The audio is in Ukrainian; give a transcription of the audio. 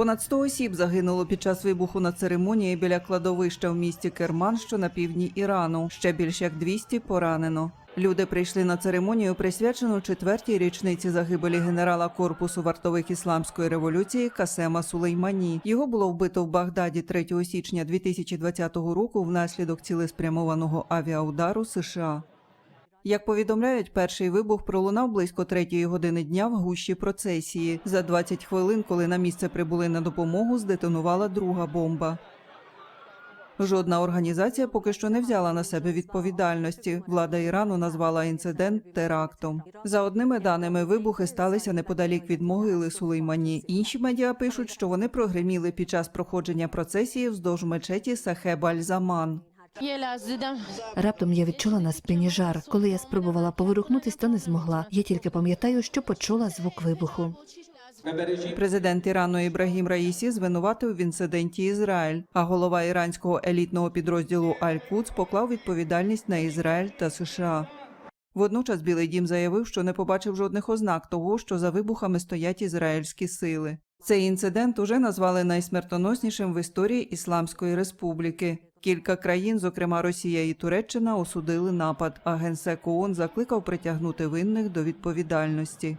Понад 100 осіб загинуло під час вибуху на церемонії біля кладовища в місті Керман, що на півдні Ірану. Ще більш як 200 поранено. Люди прийшли на церемонію, присвячену четвертій річниці загибелі генерала корпусу вартових ісламської революції Касема Сулеймані. Його було вбито в Багдаді 3 січня 2020 року внаслідок цілеспрямованого авіаудару США. Як повідомляють, перший вибух пролунав близько третьої години дня в гущі процесії. За 20 хвилин, коли на місце прибули на допомогу, здетонувала друга бомба. Жодна організація поки що не взяла на себе відповідальності. Влада Ірану назвала інцидент терактом. За одними даними, вибухи сталися неподалік від могили Сулеймані. Інші медіа пишуть, що вони прогреміли під час проходження процесії вздовж мечеті Сахеб Аль-Заман. Раптом я відчула на спині жар. Коли я спробувала поворухнутись, то не змогла. Я тільки пам'ятаю, що почула звук вибуху. Президент Ірану Ібрагім Раїсі звинуватив в інциденті Ізраїль. А голова іранського елітного підрозділу Аль-Куц поклав відповідальність на Ізраїль та США. Водночас Білий Дім заявив, що не побачив жодних ознак того, що за вибухами стоять ізраїльські сили. Цей інцидент уже назвали найсмертоноснішим в історії Ісламської Республіки. Кілька країн, зокрема Росія і Туреччина, осудили напад. А генсек ООН закликав притягнути винних до відповідальності.